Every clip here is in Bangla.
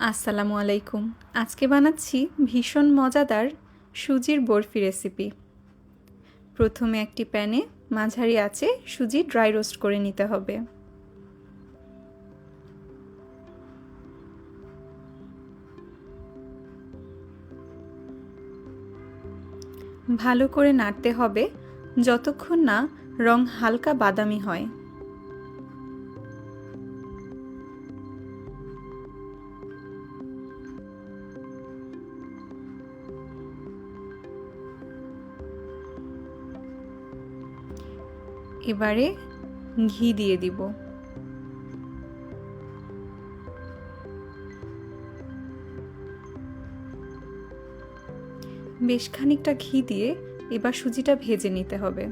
আসসালামু আলাইকুম। আজকে বানাচ্ছি ভীষণ মজাদার সুজির বরফি রেসিপি। প্রথমে একটি প্যানে মাঝারি আছে সুজি ড্রাই রোস্ট করে নিতে হবে। ভালো করে নাড়তে হবে যতক্ষণ না রং হালকা বাদামি হয়। এবারে ঘি দিয়ে দিব। বেশ খানিকটা ঘি দিয়ে এবার সুজিটা ভেজে নিতে হবে।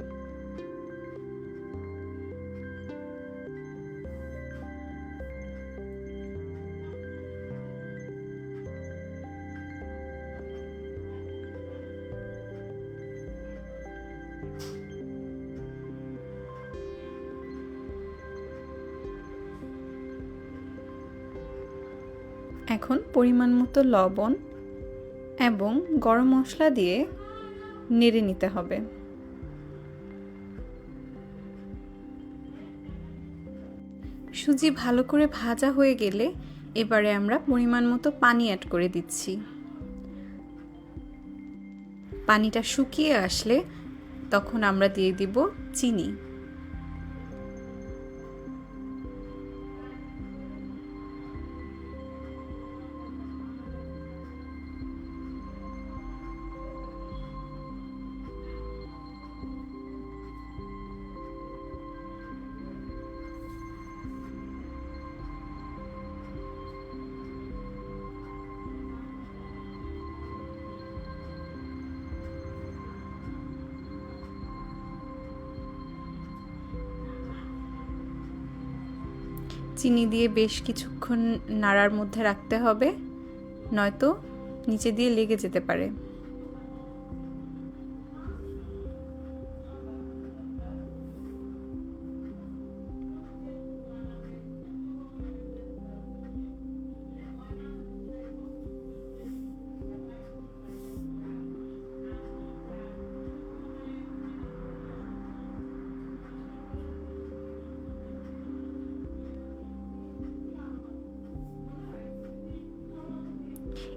এখন পরিমাণ মতো লবণ এবং গরম মশলা দিয়ে নেড়ে নিতে হবে। সুজি ভালো করে ভাজা হয়ে গেলে এবারে আমরা পরিমাণ মতো পানি অ্যাড করে দিচ্ছি। পানিটা শুকিয়ে আসলে তখন আমরা দিয়ে দিব চিনি। চিনি দিয়ে বেশ কিছুক্ষণ নাড়ার মধ্যে রাখতে হবে নয়তো নিচে দিয়ে লেগে যেতে পারে।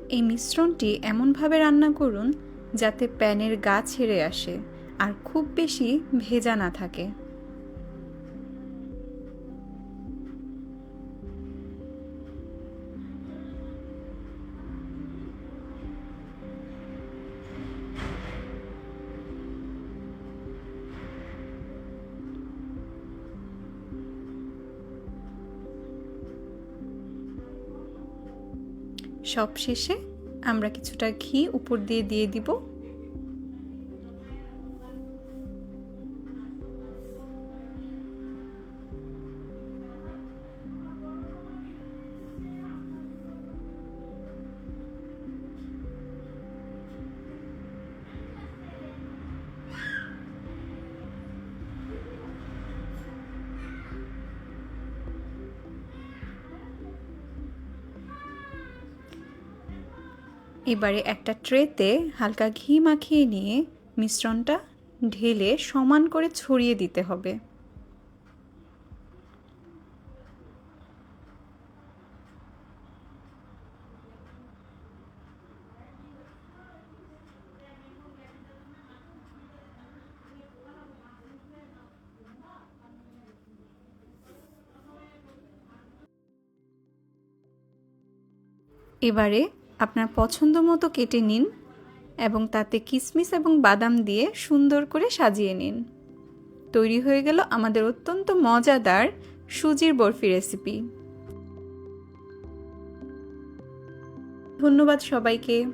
এই মিশ্রণটি এমনভাবে রান্না করুন যাতে প্যানের গা ছেড়ে আসে আর খুব বেশি ভেজা না থাকে। সব শেষে আমরা কিছুটা ঘি উপর দিয়ে দিয়ে দিব। এবারে একটা ট্রেতে হালকা ঘি মাখিয়ে নিয়ে মিশ্রণটা ঢেলে সমান করে ছড়িয়ে দিতে হবে। এবারে আপনার পছন্দ মতো কেটে নিন এবং তাতে কিশমিশ এবং বাদাম দিয়ে সুন্দর করে সাজিয়ে নিন। তৈরি হয়ে গেল আমাদের অত্যন্ত মজাদার সুজির বরফি রেসিপি। ধন্যবাদ সবাইকে।